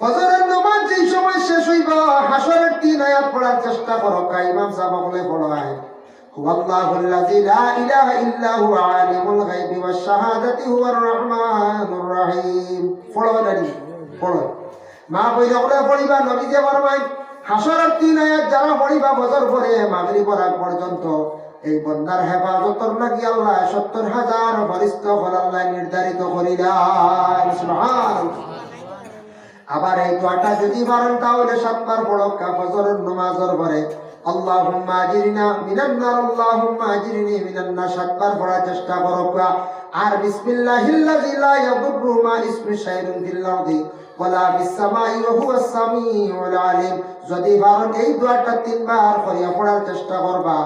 ফজরের নামাজ যেই সময় শেষ হইব, হাসরের তিন আয়াত পড়ার চেষ্টা করো, কা ইমাম সাহেব বলে পড়ায়। হুয়াল্লাহু আল্লাযী লা ইলাহা ইল্লা হুয়া, আলিমুল গায়বি ওয়াশ শাহাদাতি হুয়ার রাহমানুর রাহিম। পড়ো দাঁড়ি পড়ো। মা পড়িবা নবী যে ফরমায় হাসরের তিন আয়াত যারা পড়িবা বছর পরে, মাগরিবের আগ পর্যন্ত, এই বন্দার হেফাজতর নাকি আল্লাহ সত্তর হাজার ফরিস্তা ফলাল্লাহ নির্ধারিত করিলা সুবহানাল্লাহ। আবার এই দোয়াটা যদি পারেন তাহলে সাতবার বড় ফজরের নমাজর পরে। আল্লাহুম্মা আজিরনা মিনান নার, আল্লাহুম্মা আজিরনি চেষ্টা করক্কা আর বিসমিল্লাহিল্লাযী লা ইয়াদুররু মা ইসমি শাইউন ফিল আরদি যদি পারেন এই দোয়াটা তিনবার করিয়া পড়ার চেষ্টা করবা।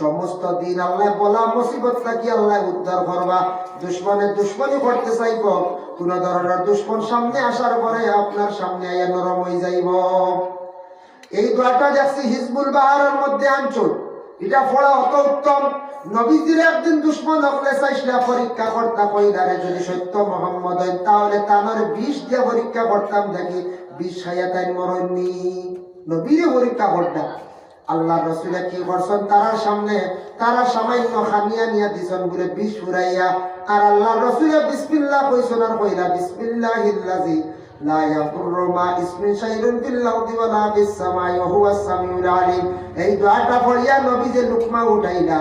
সমস্ত দিন আল্লাহ বলা মুসিবত থাকি আল্লাহ উদ্ধার করবা। দুশ্মনের দুশ্মনী করতে চাইব। কোন ধরনের দুশ্মন সামনে আসার পরে আপনার সামনে আইয়া নরম হয়ে যাইব। এই দোয়াটা দেখছি হিজবুল বাহারের মধ্যে আনছো। এটা পড়া অত উত্তম। নবীজির একদিন দুশ্মন হকলে চাইছিলা পরীক্ষা করতা কইলারে যদি সত্য মোহাম্মদ হয়, তাহলে তানোর বিষ দিয়ে পরীক্ষা করতাম দেখি বিষ খাইয়া তাই মরণনি নবীরে পরীক্ষা করতাম আল্লাহ রসুলে কি করছেন? তারার সামনে, তারা সামান্য খামিয়া নিয়া দিছন বলে বিষ ফুরাইয়া। আর আল্লাহ রসুলে বিসমিল্লাহ কইছেন আর কইলা বিসমিল্লাহিল্লাযী لا يضر মা اسم شيء في الأرض ولا في السماء وهو السميع العليم এই দোয়াটা পড়িয়া নবী যে লুকমা উঠাইলা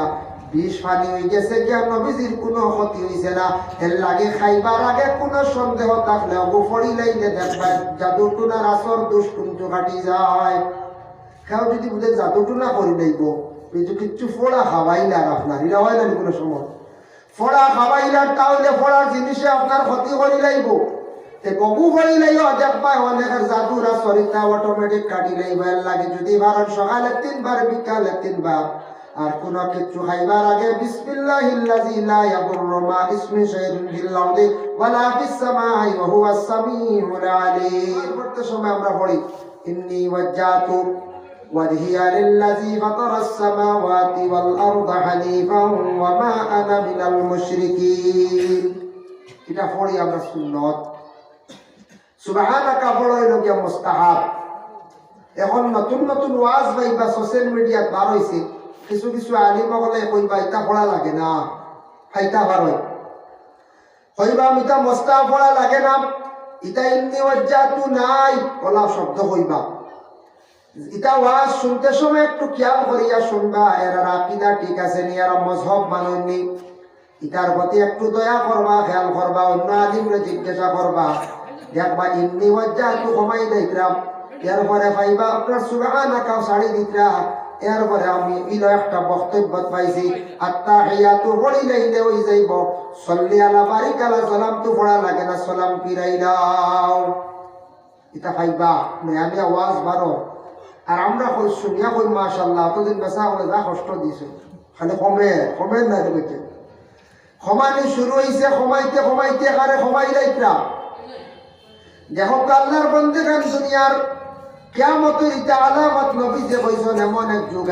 বিষ পানি হয়ে গেছে কি আর নবীজির কোনো ক্ষতি হইছে না এর লাগে খাইবার আগে কোনো সন্দেহ থাকলে অবু পড়িলাইলে দেখবা জাদু টুনার আসর দুষ্কুন্ত কাটি যায় কেউ যদি বুঝে জাদু টুনা করি নাইব কিন্তু কিচ্ছু ফোড়া খাওয়াইলার আপনার এরা হয় না কোনো সময় ফোড়া খাওয়াইলার তাহলে ফোড়ার জিনিসে আপনার ক্ষতি করি লাইব তে বগু ভরি লাইও দেখবা অনেকের জাদুরা শরীরটা অটোমেটিক কাটি লাইব এর লাগে যদি ভারত সকালে তিনবার বিকালে তিনবার আর কোন কিছু খাইবার আগে বিসমিল্লাহিল্লাযী লা ইয়াদুররু মা ইসমি শাইইন ফিল আরদি ওয়ালা ফিস সামাই ওয়া হুয়াস সামিউল আলীম পড়তে সময় আমরা পড়ি ইন্নী ওয়াজ্জাতু وجهي للذي فطر السماوات والأرض حنيفا وما أنا من المشركين এটা পড়ি আমরা সুন্নত সুবহানাকা পড়ো হইল গিয়া মুস্তাহাব। এখন নতুন নতুন ওয়াজ বাই বা সোশ্যাল মিডিয়াত বার হইছে কিছু কিছু আলিম বলে কইবা ইতা পড়া লাগে না। ফাইতা বার হয়। কইবা মিতা মস্তা পড়া লাগে না। ইতা ইন্নি ওয়াজ্জাতু নাই, কলা শব্দ কইবা। ইটা ওয়াজ শুনতে সময় একটু খেয়াল করিয়া শুনবা এরা আকিদা ঠিক আছে নি এরা মজহব মাননি ইটার প্রতি একটু দয়া করবা খেয়াল করবা অন্য আলিমরে জিজ্ঞাসা করবা দেখবা ইমনি ওয়াজ্জা একটু কমাই দেখলাম এরপরে পাইবা আপনার সুবাহানা কাউ শাড়ি দিতরা। এরপরে আমি ইলো একটা বক্তব্য পাইছি আত্মা হিয়াতু পড়িলেইলে ওই যাইব। সল্লি আলা বারিক আলা সালাম, তো পড়া লাগে না, সালাম পিরাইলাও ইটা পাইবা আমি আওয়াজ বারো আর আমরা কই শুনিয়া কই মাশাল্লাহ এতদিন বেচা হলে যা কষ্ট দিছে। খালি কমে কমে নাই দেখে সমানি শুরু হয়েছে সমাইতে সমাইতে কারে সমাই লাইতরা দেখো আল্লাহর আলামত এমন এক যুগ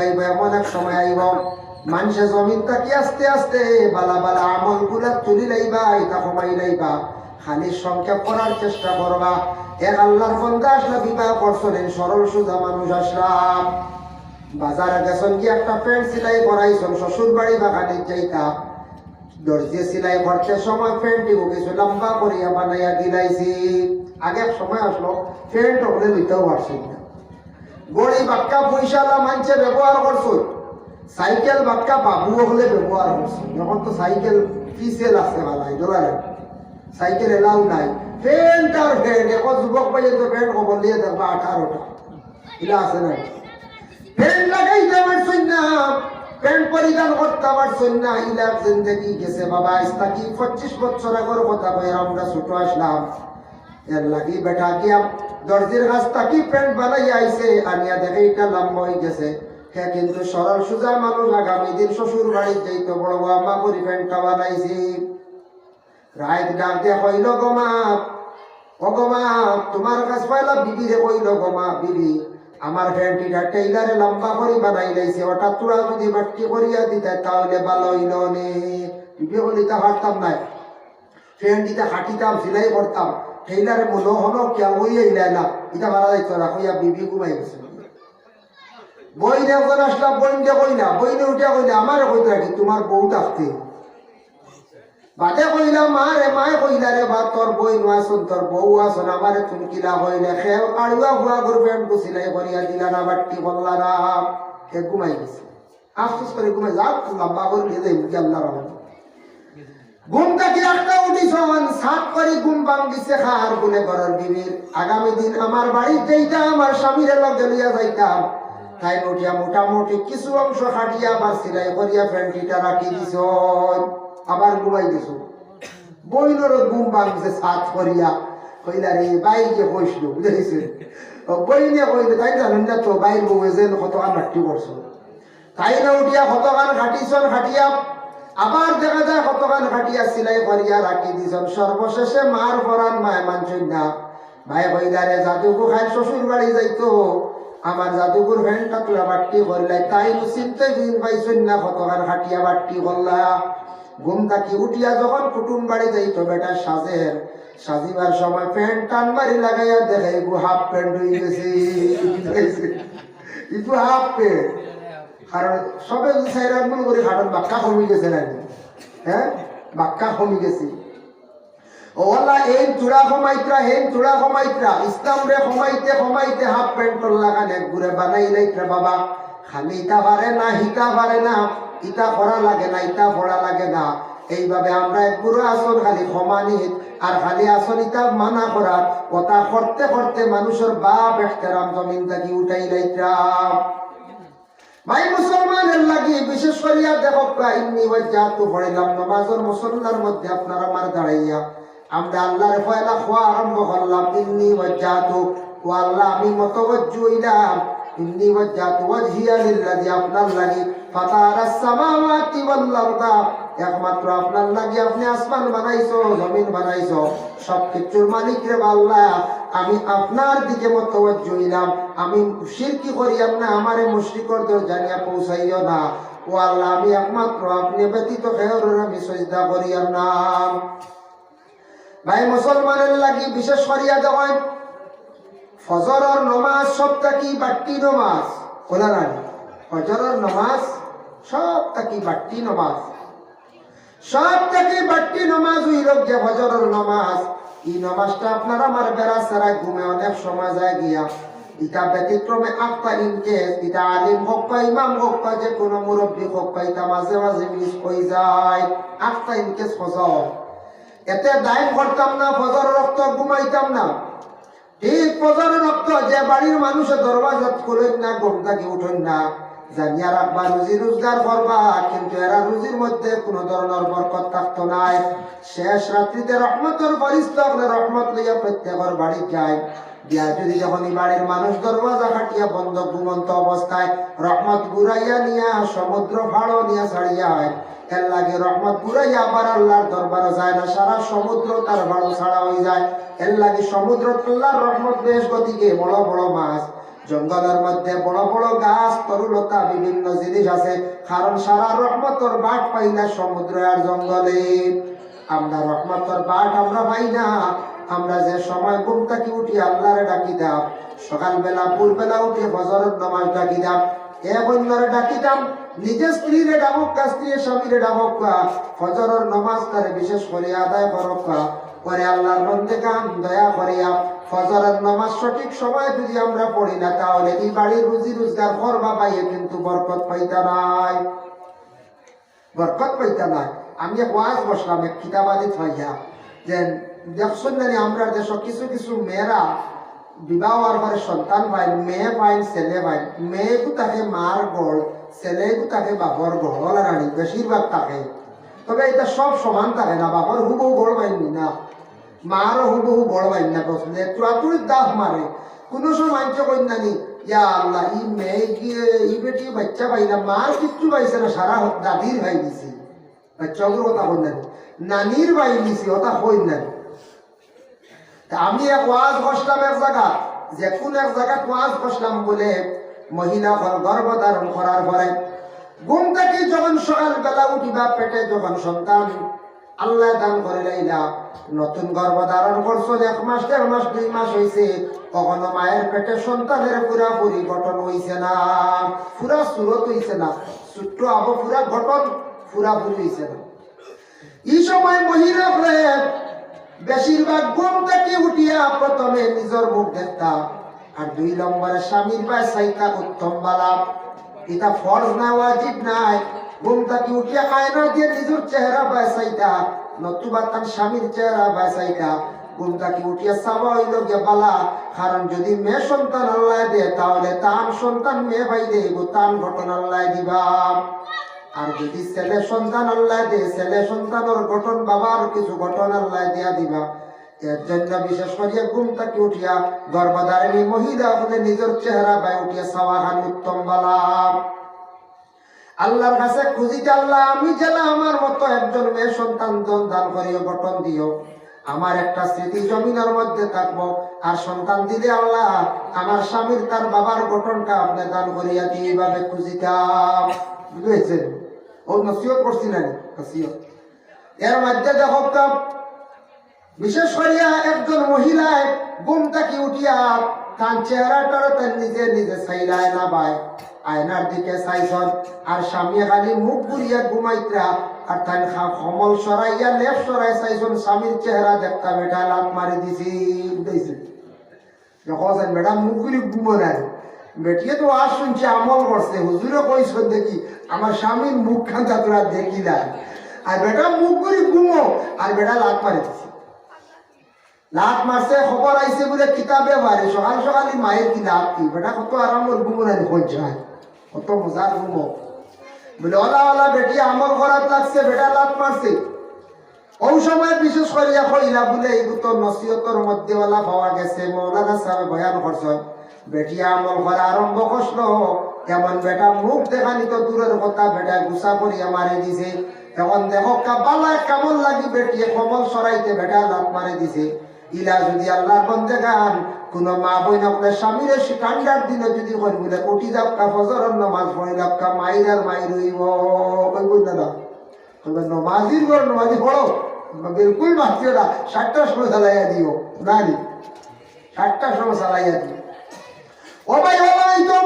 সময় আইব। আস্তে আস্তে বালা বালা আমলগুলা সংক্ষেপ করার চেষ্টা করবা। এক সরল মানুষ বাজারে গেছেন কি একটা শ্বশুর বাড়ি বাগানে যাইতা দর্জি সেলাই করতে সময় প্যান্টটি কিছু লম্বা করিয়া বানাইয়া দিলাইছি। আগে সময় আসলো প্যান্ট ওখানে নিতেও পারছেন না গড়ি বাক্কা পয়সালা মানছে ব্যবহার করছ। সাইকেল বাক্কা বাবু হলে ব্যবহার করছে। এখন তো সাইকেল পিসেল আছে ভালাই ডলারে সাইকেল এলাও নাই। ফ্যান্ট আর ফ্যান্ট এখন যুবক পর্যন্ত ফ্যান্ট খবর দিয়ে দেখবা আঠারোটা। ইলা আছে না? ফ্যান্ট লাগাইতে পারছেন না প্যান্ট পরিধান করতে পারছেন না ইলার জিন্দগি গেছে বাবা থাকি পঁচিশ বছর আগর কথা কই আমরা ছোট আসলাম। এর লাগি বেটা গিয়া দর্জির কাছ থাকি প্যান্ট বানাই আইছে, আনিয়া দেখে এটা লম্বা হয়ে গেছে। হ্যাঁ কিন্তু সরল সুজা মানুষ আগামী দিন শ্বশুর বাড়ির যাইতো বড় আমা করি প্যান্টটা বানাইছি। রাইত ডাক দিয়ে কইল গমা ও গমা তোমার কাছ পাইলা বিবি রে কইল গমা বিবি, আমার ফ্যান্টিটা টেইলারে লম্বা করে বানাই লাইছে ওটা তোরা যদি বাট্টি করিয়া দিতে তাহলে ভালো হইল নে। বিবি বলি তা হারতাম নাই। ফ্যান্টিটা হাঁটিতাম, সিলাই করতাম। সেইলারে মনে হলো কিয়া ওই না? এটা মারা যাইতো না কইয়া বিবি ঘুমাই গেছে। বই নে ওখানে আসলাম বই দিয়ে কই না বই নে উঠিয়া কই না আমারে কইতে রাখি তোমার বউ ডাকতে বাদে কইলাম মা রে মায়ে কইলা রে বা তোর বই নোয়াছন তোর বউ আসন আমারে তুমি কিলা হইলে খেও আড়ুয়া হুয়া করবে কুছিলাই করিয়া দিলা না বাট্টি বললা না। ঘুমাই গেছে। আফসোস করে ঘুমাই যাক, লম্বা করে দিয়ে দেয় আল্লাহ রহমান ঘুম থেকে একটা উঠিস সাত করে ঘুম ভাঙ্গিছে খার গুনে ঘরের বিবির। আগামী দিন আমার বাড়িতে যাইতাম আমার স্বামীর লগে লইয়া যাইতাম। তাই উঠিয়া মোটামুটি কিছু অংশ খাটিয়া আবার সিলাই করিয়া ফ্যান্টিটা রাখি দিছ। আবার ঘুমাই দিছ। বইনর ঘুম ভাঙছে সাত করিয়া। কইলা রে, বাই যে বইনে কইলে তাই জানেন না তো, বাইর বউ যেন কত মাটি করছ? তাই না উঠিয়া কতখান খাটিছন, খাটিয়া আবার দেখা যায় কতখান খাটিয়া সিলাই করিয়া রাখি দিছন। সর্বশেষে মার পরান মায় মানছই না। ভাই কইলারে জাদুকু খাই শ্বশুর বাড়ি যাইতো। আমার জাদুকুর ভ্যানটা তুলা বাট্টি করলাই। তাই চিন্তে দিন পাইছই না কতখান খাটিয়া বাট্টি করলা। ঘুম থাকি উঠিয়া যখন কুটুম বাড়ি যাইতো বেটা সাজের। সাজিবার সময় প্যান্ট টান মারি লাগাইয়া দেখে হাফ প্যান্ট হয়ে গেছে ইগু হাফ প্যান্ট। কারণ সবে চাইরা মনে করি হাটন বাক্কা কমি গেছে না হ্যাঁ? বাক্কা কমি গেছে। ওলা এই চূড়া কমাইত্রা হেন চূড়া কমাইত্রা ইসলাম রে কমাইতে কমাইতে হাফ প্যান্ট লাগান এক ঘুরে বানাই লাইত্রা বাবা। খালি ইটা পারে না হিতা পারে না, ইটা করা লাগে না, ইটা পড়া লাগে না। এইভাবে আমরা গুরু আসন খালি সমানিত আর খালি আসন ইটা মানা করার। কথা করতে করতে মানুষের বাপ এখতেরাম জমিন থাকি উঠাই লাইত্রাম ভাই, মুসলমানের লাগি, বিশেষ করিয়া দেখক ইন্নি ওয়াজ্জাতু পড়িলাম নামাজের মুসল্লার মধ্যে আপনার আমার দাঁড়াইয়া, আমরা আল্লাহর ফয়লা খোয়া আরম্ভ করলাম ইন্নি ওয়াজ্জাতু ও আল্লাহ, আমি মতওয়াজ্জু ইলাম ইন্নি ওয়াজ্জাতু ওয়াজহিয়া লিল্লাযী আপনার লাগি ফাতারাস সামাওয়াতি ওয়াল আরদা একমাত্র আপনার লাগি আপনি আসমান বানাইছো, জমিন বানাইছো সব কিছুর মালিক রে আল্লাহ আমি আপনার দিকে মতওয়াজ্জু ইলাম আমি শিরকি করিয়াম না, আমারে মুশরিকর দর জানিয়া পৌঁছাইও না। ও আল্লাহ, আমি একমাত্র আপনি ব্যতীত খেয়রের আমি সজদা করিয়াম না। ভাই, মুসলমানের লাগি বিশেষ করিয়া দেওয়ায়, ফজরের নমাজ সবটা কি বাট্টি নমাজ? বলা না ফজরের নমাজ সবটা কি বাট্টি নমাজ? সব থেকে বাট্টি নমাজ হইল যে ফজরের নমাজ এই নমাজটা আপনার আমার বেড়া সারা ঘুমে অনেক সময় যায় গিয়া। ইটা ব্যতিক্রমে আটটা ইনকেস ইটা আলিম হোক বা ইমাম হোক বা যে কোনো মুরব্বী হোক বা ইটা মাঝে মাঝে মিস হয়ে যায়। আটটা ইনকেস ফজর। এতে দায় করতাম না, ফজর রক্ত ঘুমাইতাম না। ঠিক ফজর রক্ত যে বাড়ির মানুষে দরওয়াজা খুলেন না ঘুম থাকি উঠেন না। জানিয়া রাখবা রুজি রোজগার করবা, কিন্তু এরা রুজির মধ্যে কোনো ধরনের বরকত থাকতো নাই শেষ রাত্রিতে রহমতের বরিষ্ঠ রহমত লইয়া প্রত্যেকের বাড়ি যায়। দিয়া যদি যখন বাড়ির মানুষ দরওয়াজা খাটিয়া বন্ধ ঘুমন্ত অবস্থায় রহমত ঘুরাইয়া নিয়া সমুদ্র ভাড়ো নিয়া ছাড়িয়া হয়, এর লাগে রহমত ঘুরাইয়া আবার আল্লাহর দরবারে যায় না, সারা সমুদ্র তার ভাড়ো ছাড়া হয়ে যায়। এর লাগে সমুদ্র আল্লাহর রহমত বেশ গতিকে বড় বড় মাছ। জঙ্গলের মধ্যে বড় বড় গাছ, তরুলতা, বিভিন্ন জিনিস আছে। কারণ সারা রহমতর বাট পাই না সমুদ্র আর জঙ্গলে। আমরা রহমতর বাট আমরা পাই না। আমরা যে সময় ঘুম থাকি উঠি, আল্লাহরে ডাকি দাম। সকালবেলা, ভোরবেলা উঠে ফজরের নামাজ ডাকি দাম। এ বন্যারে ডাকি দাম। নিজের স্ত্রীরে ডাবক, স্ত্রীর স্বামীরে ডাবক ফজরের নমাজ তারে বিশেষ করে আদায় করক কা পরে আল্লাহর বন্দে গান দয়া করিয়া ফজরের নামাজ সঠিক সময় যদি আমরা পড়ি না, তাহলে এই বাড়ির রুজি রোজগার করবা পাইয়ে কিন্তু বরকত পাইতা নাই। বরকত পাইতা নাই। আমি ওয়াজ বসলাম, এক কিতাবাদি থাইয়া যে দেখছেন জানি আমরা দেশ কিছু কিছু মেয়েরা বিবাহ হওয়ার পরে সন্তান পাই মেয়ে পাইন ছেলে পাইন মেয়েকু তাকে মার গড় ছেলেকু তাকে বাপর গড় রানি বেশিরভাগ থাকে। তবে এটা সব সমান থাকে না বাপর হুবহু বড় পাইনি না। মারও হুবহু বড় না? বসলে তুরাতুরির দাফ মারে কোনো সময় মাঞ্চ কই না নি? ইয়া আল্লাহ, ই মেয়ে গিয়ে ই বেটি বাচ্চা পাই না মার কিচ্ছু পাইছে না সারা দাদির ভাই দিছে। বাচ্চাগুলো কথা কই নানির ভাই দিছে ওটা কই না তা আমি এক ওয়াজ বসলাম এক জায়গা যে কোন এক জায়গায় ওয়াজ বসলাম বলে, মহিলা গর্ভধারণ করার পরে ঘুম থেকে যখন সকালবেলা উঠিবা, পেটে যখন সন্তান আল্লাহ দান করে লাইলা নতুন গর্ভ ধারণ করছ এক মাস, দেড় মাস, দুই মাস হয়েছে কখনো মায়ের পেটে সন্তানের পুরাপুরি গঠন হইছে না। পুরা সুরত হইছে না। ছোট্ট আবো পুরা গঠন পুরাপুরি হইছে না। এই সময় মহিলা হলে বেশিরভাগ ঘুম থেকে উঠিয়া প্রথমে নিজের মুখ দেখতা। আর দুই নম্বরে স্বামীর বাই সাইতা উত্তম বালা। এটা ফরজ না, ওয়াজিব নাই। ঘুম থেকে উঠিয়া আয়না দিয়ে নিজের চেহারা বাই সাইতা নতুবা তার স্বামীর চেহারা বাই সাইতা ঘুম থেকে উঠিয়া সাবা হইল গিয়া বালা? কারণ যদি মেয়ে সন্তান আল্লাহ দে তাহলে তার সন্তান মেয়ে ভাই দে তান ঘটনা আল্লাহ দিবা। আর যদি ছেলে সন্তান আল্লাহ দে ছেলে সন্তানের গঠন বাবার কিছু গঠন আল্লাহ দিয়া দিবা। এর জন্য বিশেষ করিয়া ঘুম থেকে উঠিয়া, গর্ভধারিণী মহিলা হলে নিজের চেহারা বাই উঠিয়া সাওয়াহান উত্তম বালাম আল্লাহর কাছে খুঁজিতে আল্লাহ, আমি যেন আমার মতো একজন মেয়ে সন্তান দান করিও, গঠন দিও। আমার একটা স্মৃতি জমিনের মধ্যে থাকব। আর সন্তান দিলে আল্লাহ আমার স্বামীর তার বাবার গঠনটা আপনি দান করিয়া দিয়ে এইভাবে খুঁজিতাম বুঝেছেন? ও নসিহত করছি না এর মধ্যে দেখো বিশেষ করিয়া একজন মহিলায় ঘুম থাকি উঠিয়া তার চেহারাটার তার নিজে নিজে চাইলায় না বাই আয়নার দিকে চাইছন। আর স্বামী খালি মুখ ঘুরিয়া ঘুমাইত্রা আর তাই সমল সরাইয়া লেফ সরাই চাইছন। স্বামীর চেহারা দেখতা বেটা, লাত মারি দিছি। বুঝাইছে দেখছেন বেটা, মুখ ঘুরি ঘুমো নাই। বেটিয়ে তো আজ শুনছি, আমল করছে। হুজুরে কইছেন, দেখি, আমার স্বামীর মুখ খান্তা তোরা দেখি নাই। আর বেটা, মুখ ঘুরি ঘুমো। আর বেটা, লাত মারি দিছি। লাত মারছে, খবর আইছে বলে কিতাবে বাড়ি সকাল সকালই মায়ের কি লাভ কি? বেটা, কত আরামর ঘুমো নাই পঞ্চায় কত মজার ঘুমো বলে ওলা ওলা বেটি আমল করাত লাগছে, বেটা, লাত মারছে। ওই সময় বিশেষ করিয়া কইলা বলে, এই তো নসিহতর মধ্যে ওলা পাওয়া গেছে, মৌলানা সাহেব বয়ান করছেন বেটিয়া আমল করা আরম্ভ করছিল এমন বেটা মুখ দেখানি তো দূরের কথা, বেটা গুসা করিয়া মারি দিছে। এখন দেখো কাবালায় কেমন লাগি বেটিয়ে কমল সরাইতে বেটা লাত মারি দিছে। ইলা যদি আল্লাহর বন্দে গান কোন মা বই না বলে, স্বামীরে ঠান্ডার দিনে যদি করি বলে, কোটি যাবকা ফজরের নমাজ পড়ি লাবকা মাইর আর মাইর হইব ওই বই না? তবে নমাজির ঘর, নমাজি পড়ো। বিলকুল বাঁচিও না ষাটটার সময় চালাইয়া দিও। না নি ষাটটার সময় চালাইয়া দিও। ও ভাই ও ভাই তো,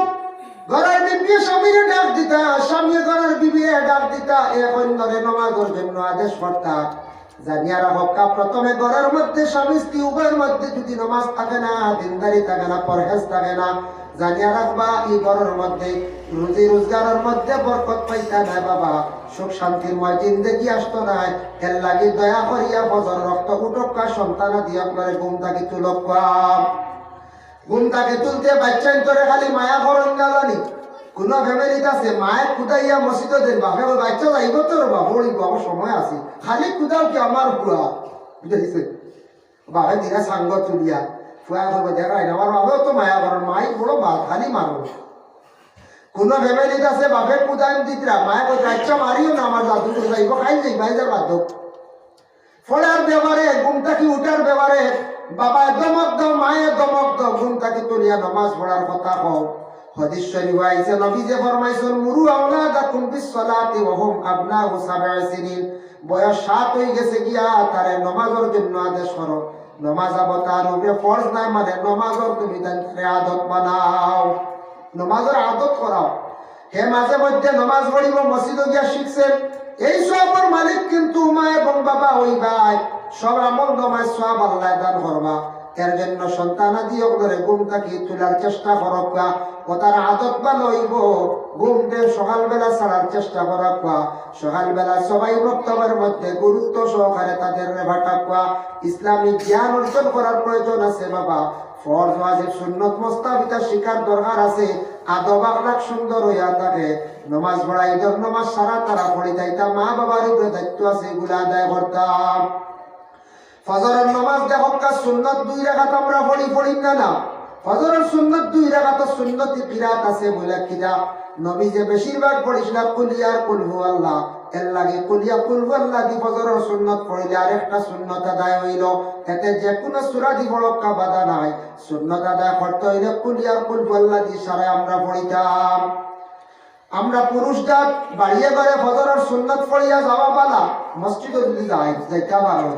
ঘরের বিবি স্বামীরে ডাক দিতা স্বামী ঘরের বিবি ডাক দিতা, এ কন্যরে নমাজের জন্য আদেশ করতা। জানিয়া রাখা প্রথমে ঘরের মধ্যে স্বামী, স্ত্রী, উভয়ের যদি নমাজ থাকে না, দিনদারি থাকে না, পরহেজ থাকে না জানিয়া রাখবা এই ঘরের মধ্যে রুজি মধ্যে বরকত পাইতা নাই বাবা। সুখ শান্তির ময় জিন্দেগি আসতো নাই। এর লাগি দয়া করিয়া বজর রক্ত উটকা সন্তান দিয়ে আপনার ঘুম থাকি তুলক ঘুম তাকে তুলতে বাচ্চাই তোরে খালি মায়া করন গালানি। কোন ফ্যামিলিতে আছে মায়ের কুদাইয়া মসজিদ দেন বাপে বলে, বাচ্চা যাইব তোর বাপ ওড়িব আমার সময় আছে। খালি কুদাও কি আমার পুরা বুঝেছে বাপে দিনা সাঙ্গ তুলিয়া ফুয়া দেখাই না আমার বাবাও তো মায়া করেন মাই বড় বা খালি মারো কোন ফ্যামিলিতে আছে বাপে কুদাইম দিতরা মায়া কই বাচ্চা মারিও না আমার দাদু যাইব খাই যাই বাইজার বাধ্য ফলার ব্যাপারে ঘুম থাকি উঠার ব্যাপারে বাবা দমক দাও মায়ে দমক দাও ঘুম থাকি তুলিয়া নমাজ পড়ার কথা কও। হদিস শরীফ আইছে নবী যে ফরমাইছেন, মুরু আওলাদাকুম বিসসালাতি ওয়া হুম আবনাউ সিনিন। বয়স সাত হয়ে গেছে গিয়া তারে নমাজের জন্য আদেশ করো। নমাজ আবতার উপরে ফরজ নাই মানে নমাজের তুমি তাকে আদত বানাও। নমাজের আদত করাও। হে মাঝে মধ্যে নমাজ পড়িব, মসজিদে গিয়া শিখছেন, এই সবের মালিক কিন্তু মা এবং বাবা ওই ভাই। সব আমল নমাজ সব আল্লাহ দান করবা। এর জন্য সন্তানাদি ওগুলোরে ঘুম থাকি তোলার চেষ্টা করবা তার আদত বা লইব ঘুমতে সকালবেলা ছাড়ার চেষ্টা করবা সকালবেলা সবাই বক্তব্যের মধ্যে গুরুত্ব সহকারে তাদের ভাটাকুয়া ইসলামী জ্ঞান অর্জন করার প্রয়োজন আছে, বাবা। ফরজ ওয়াজিব, সুন্নত মোস্তাবিতা শিকার দরকার আছে। আদব আখলাক সুন্দর হইয়া থাকে। নমাজ পড়া, ঈদের নমাজ সারা তারা পড়ে যাইতাম মা বাবার দায়িত্ব আছে, এগুলা আদায় করতাম। ফজরের নমাজ দেখা সুন্নত দুই রাখাত আমরা পড়ি পড়ি না না? ফজরের সুন্নত দুই রাখাত সুন্নতি কিরাত আছে বলে কিরা নবী যে বেশিরভাগ পড়িছিল কুলিয়ার কুলহু আল্লাহ। এর লাগে কুলিয়া কুলহু আল্লাহ দি ফজরের সুন্নত পড়িলে আরেকটা সুন্নত আদায় হইল। এতে যে কোনো সুরা দি বড়কা বাধা নাই। সুন্নত আদায় করতে হইলে কুলিয়ার কুলহু আল্লাহ দি সারা আমরা পড়িতাম। আমরা পুরুষরা বাড়িয়ে করে ফজরের সুন্নত পড়িয়া যাওয়া বালা মসজিদে যদি যাই যাইতে পারো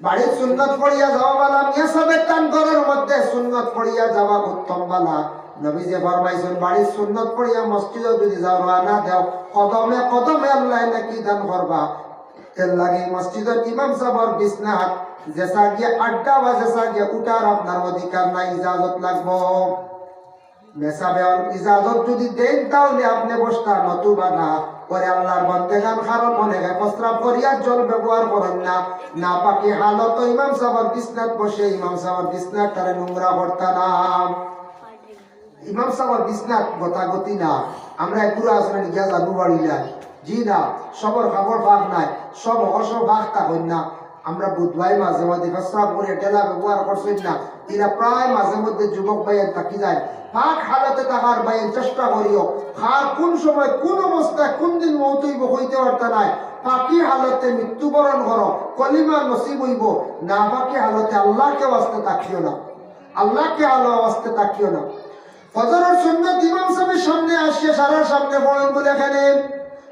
বাড়ির সুন্নত পড়িয়া যাওয়া বালা মিয়া সাহেবের টান ঘরের মধ্যে সুন্নত পড়িয়া যাওয়া উত্তম বালা। নবী যে ফরমাইছেন, বাড়ির সুন্নত পড়িয়া মসজিদে যদি যাও না দেও, কদমে কদমে আল্লাহ নাকি দান করবা। এর লাগে মসজিদের ইমাম সাহেবের বিছনাত জেসা গিয়ে আড্ডা বা জেসা গিয়ে উঠার নাই, ইজাজত লাগবো। মেসাবে ইজাজত যদি দেন, তাহলে আপনি বসতা নতুবা না পরে আল্লাহর বন্দেগান খারণ মনে হয় প্রস্রাব করিয়া জল ব্যবহার করেন না। না পাকি হালত ইমাম সাহেবের বিছনাত বসে, ইমাম সাহেবের বিছনাত তারে নোংরা করতা না। ইমাম সাহেবের বিছনাত গতাগতি না। আমরা পুরো আসলে গিয়া জানু বাড়িলাই জি না, সবর খাবার ভাগ নাই, সব অস ভাগ থাকেন না। আমরা বুধবাই মাঝে মাঝে প্রস্রাব করে টেলা ব্যবহার করছেন না। এরা প্রায় মাঝে মধ্যে যুবক ভাইয়ের থাকি যায়। পাক হালতে থাকার ভাইয়ের চেষ্টা করিও। খার কোন সময় কোন অবস্থায় কোন দিন মৌতইব হইতে পারতে নাই। পাকি হালতে মৃত্যুবরণ করো, কলিমা নসিব হইব। না পাকি হালতে আল্লাহকে ওয়াস্তে তাকিও না। আল্লাহকে আলো ওয়াস্তে তাকিও না। ফজরের সুন্নত ইমাম সাহেবের সামনে আসিয়া সারার সামনে পড়েন বলে এখানে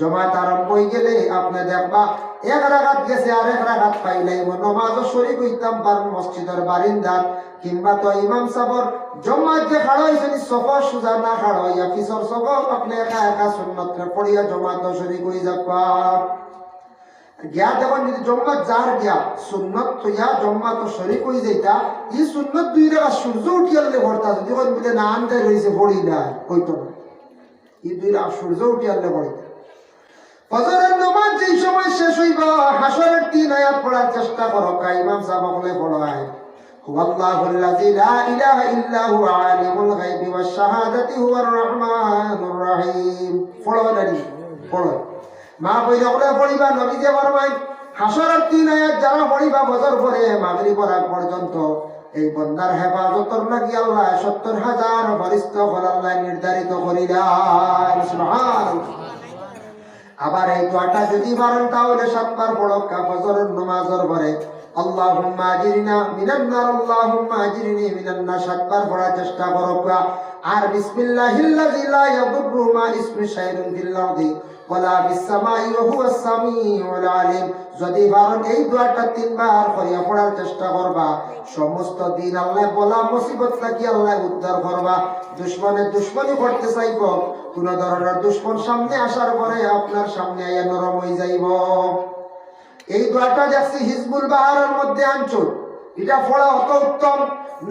জমাত আরম্ভ হয়ে গেলে আপনি দেখবা এক রাগাত গেছে আর এক রাগাত পাইলাই নমাজও শরীক হইতাম পার মসজিদের বারিন্দাত, কিংবা তো ইমাম সাবর জমাত যে খাড়া হয়েছে সফর সুজা না খাড়া হইয়া কিশোর সফর আপনি একা একা সুন্নত পড়িয়া জমাত শরীক হয়ে যাবা। গিয়া যখন যদি জম্মাত যার গিয়া সুন্নত তো ইয়া জম্মাত তো শরীক হয়ে যাইতা, ই সুন্নত দুই টাকা সূর্য উঠিয়ালে ভরতা যদি বলে না, আনতে রয়েছে পড়ি না কইতো না। ই দুই টাকা সূর্য উঠিয়ালে পড়িতা। ফজরের নামাজ যেই সময় শেষ হইবা হাসরের তিন আয়াত পড়ার চেষ্টা করো কা ইমাম সাহেব বলে পড়ায় هو الله الذي لا إله إلا هو عالم الغيب والشهادة هو الرحمن الرحيم পড়ো নানি পড়ো মা কইলে ওগুলো পড়িবা নবী যে ফরমাই হাসরের তিন আয়াত যারা পড়িবা বছর পরে মাগরিব আগ পর্যন্ত এই বন্দার হেফাজতর লাগি আল্লাহ সত্তর হাজার ফরিস্ত হল আল্লাহ নির্ধারিত করিলেন সুবহানাল্লাহ আবার এই দোয়াটা যদি পারেন তাহলে সাতবার বড় ফজরের নামাজের পরে। আল্লাহুম্মা আজিরিনা মিনান নার, আল্লাহুম্মা আজিরিনি মিনান নার, সাতবার পড়ার চেষ্টা করো। আর বিসমিল্লাহিল্লাযী লা ইয়াদুররু মা ইসমি শাইউন ফিল আরদি। ওয়ালা ফিস সামাই ওয়া হুয়াস সামিউল আলিম। যদি পারেন এই দোয়াটা তিনবার করিয়া পড়ার চেষ্টা করবা, সমস্ত দিন আল্লাহ বলা মুসিবত থাকি আল্লাহ উদ্ধার করবা। দুশ্মনের দুশ্মনী করতে চাইব, কোন ধরনের দুশ্মন সামনে আসার পরে আপনার সামনে আইয়া নরম হয়ে যাইব। এই দোয়াটা দেখছি হিজবুল বাহারের মধ্যে আনছুন এটা পড়া অত উত্তম।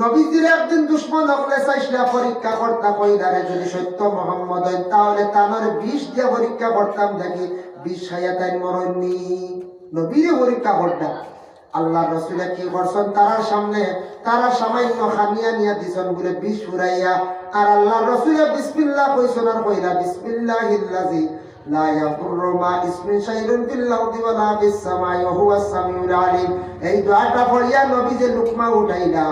নবীজির একদিন দুশ্মন হলে চাইছিলা পরীক্ষা করতাম ওই দ্বারে যদি সত্য মোহাম্মদ হয়, তাহলে তানোর বিষ দিয়ে পরীক্ষা করতাম, দেখি বিষ হাইয়া তাই মরণনি। নবীরে পরীক্ষা করতাম আল্লাহ রসুলা কি করছেন? তারার সামনে, তারা সামান্য খানিয়া নিয়া দিছেন, বলে বিষ ফুরাইয়া। আর আল্লাহ রসুলা বিসমিল্লা কইছেন আর কইরা বিসমিল্লা হিল্লাজি লা এই দোয়াটা পড়িয়া নবী যে লুকমা উঠাইলা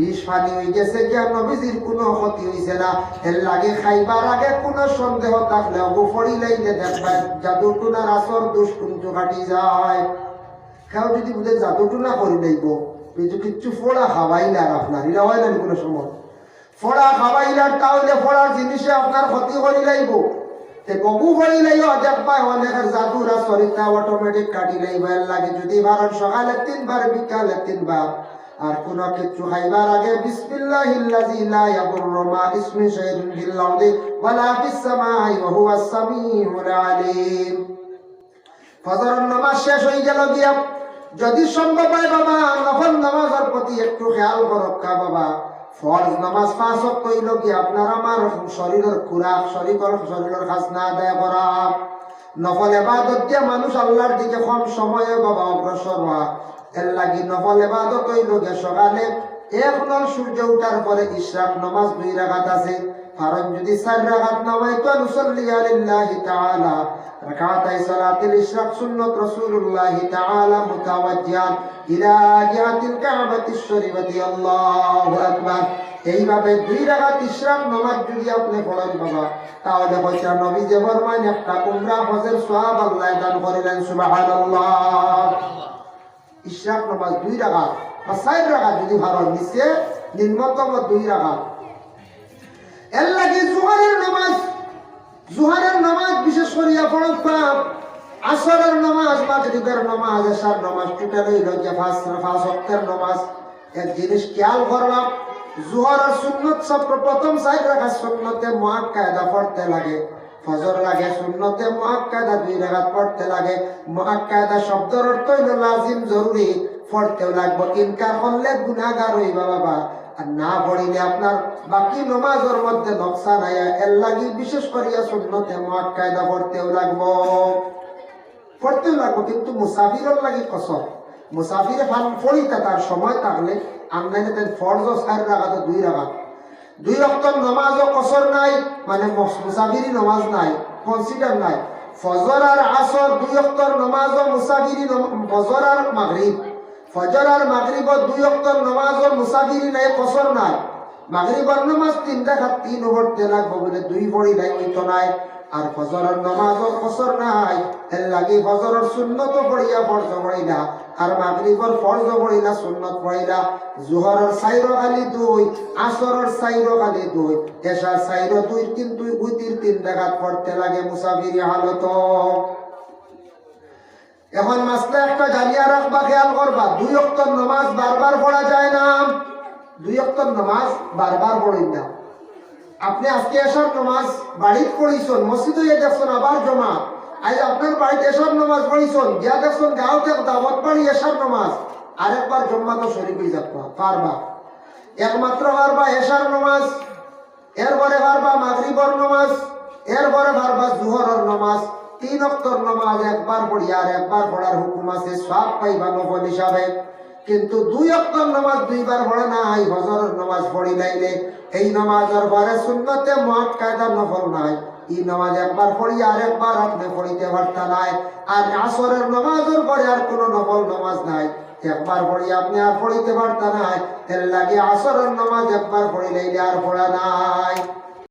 বিষ পানি হয়ে গেছে গিয়া নবীজির কোনো ক্ষতি হইছে না। এর লাগে খাইবার আগে কোনো সন্দেহ থাকলে পড়িলাই যে দেখবা জাদু টুনার আসর দুষ্কুঞ্চ কাটি যায়। কেউ যদি বুঝে জাদু টুনা করি লাইব কিচ্ছু ফোড়া খাওয়াইলার আপনার এটা হয় না কোনো সময়? ফোড়া খাওয়াইলার, তাহলে ফোড়ার জিনিসে আপনার ক্ষতি করি লাইব তে কবু করিলেই দেখবা, অনেকের জাদুরা শরীরটা অটোমেটিক কাটিলেই ভয়ের লাগে যদি ভারত সকালে তিনবার, বিকালে তিনবার আর কোন কিছু খাইবার আগে বিসমিল্লাহিল্লাযী লা ইয়াদুররু মা ইসমি ফিল আরদি ফিস সামাই ওয়া হুয়াস সামিউল আলিম। ফজরের নামাজ শেষ হয়ে গেল গিয়া, যদি সম্ভব হয় বাবা, নফল নামাজের প্রতি একটু খেয়াল করক্কা বাবা। ফরজ নামাজ পাঁচ ওয়াক্ত হইল কি আপনার আমার শরীরের খুরাক, শরীরের শরীরের খাজনা আদায় করা। নফল এবাদত দিয়া মানুষ আল্লাহর দিকে কম সময়ে বাবা অগ্রসর হওয়া। দুই যদি এইভাবে দুই রাকাত ইশরাক নমাজ যদি আপনি পড়েন বাবা, তাহলে বলছেন নবী যে একটা উমরা হজের সওয়াব আল্লাহ দান করিলেন সুবাহ ইশরাক নামাজ দুই রাকাত বা চার রাকাত যদি ভালো নিচে, নিম্নতম দুই রাকাত। এর লাগে জোহরের নামাজ। জোহরের নামাজ বিশেষ করিয়া ফরজ পাপ আসরের নামাজ, মাগরিবের নামাজ, এশার নামাজ টোটাল হইল যে পাঁচ পাঁচ ওয়াক্তের নামাজ। এক জিনিস খেয়াল করলাম জোহরের সুন্নত সব প্রথম সাইড রাখা সুন্নতে মুআক্কাদা পড়তে লাগে। ফজর লাগে, সুন্নতে মুআক্কাদা দুই রাকাত পড়তে লাগে। মুআক্কাদা শব্দের অর্থ হইল লাজিম, জরুরি, পড়তেও লাগবে। ইনকার করলে গুনাহগার হইবা বাবা আর না পড়িলে আপনার বাকি নমাজের মধ্যে নকশান আয়া এর লাগি বিশেষ করিয়া সুন্নতে মুআক্কাদা পড়তেও লাগবো। পড়তেও লাগবো, কিন্তু মুসাফিরের লাগি কসর মুসাফিরে ফান পড়িতে তার সময় থাকলে আমদানি ফরজ চার রাখাতে দুই রাখাত দুই রক্তর নমাজও কসর নাই মানে মুস- মুসাফিরি নমাজ নাই কনসিডার নাই। ফজর আর আসর দুই অক্টর নমাজ ও মুসাফিরি ফজর আর মাগরিব। ফজর আর মাগরিব দুই অক্টর নমাজ ও মুসাফিরি নাই, কসর নাই। মাগরিবর নমাজ তিনটা খাত তিন পড়তে তেলা বলে, দুই ভরি নাই ওইতো নাই। আর ফজরের নমাজও কসর নাই। এর লাগি ফজরের সুন্নত পড়িয়া ফরজ পড়িলা আর মাগরিবর ফরজ পড়িলা সুন্নত পড়িলা জোহরের সাইর খালি দুই, আসরের সাইর খালি দুই এশার সাইর দুই কিন্তু উইতির তিন রাকাত পড়তে লাগে মুসাফিরি হালত। এখন মাসলা একটা জানিয়া রাখবা, খেয়াল করবা, দুই অক্তর নমাজ বারবার পড়া যায় না। দুই অক্তর নমাজ বারবার পড়ি না। আপনি আজকে এসার নমাজ বাড়িতে পড়িছেন মসজিদে গিয়ে দেখছেন আবার জমা আজ আপনার বাড়িতে এসার নমাজ পড়িছেন, গিয়া দেখছেন গাঁওতে দাওয়াত বাড়ি এসার নমাজ। আরেকবার জম্মা তো শরীর হয়ে যাবা পারবা। একমাত্র পারবা এসার নমাজ, এরপরে পারবা মাগরিবর নমাজ, এরপরে পারবা জুহরের নমাজ। তিন অক্তর নমাজ একবার পড়ি আর একবার পড়ার হুকুম আছে, সব পাইবা নফল হিসাবে। কিন্তু দুই অক্তর নামাজ দুইবার পড়ে নাই, হজরের নামাজ পড়ি লাইলে এই নামাজের পরে সুন্নতে মহাত কায়দা নফল নাই। এই নামাজ একবার পড়ি আর একবার আপনি পড়িতে পারতা নাই। আর আসরের নামাজের পরে আর কোনো নফল নামাজ নাই। একবার পড়ি আপনি আর পড়িতে পারতা নাই। এর লাগে আসরের নামাজ একবার পড়ি লাইলে আর পড়া নাই।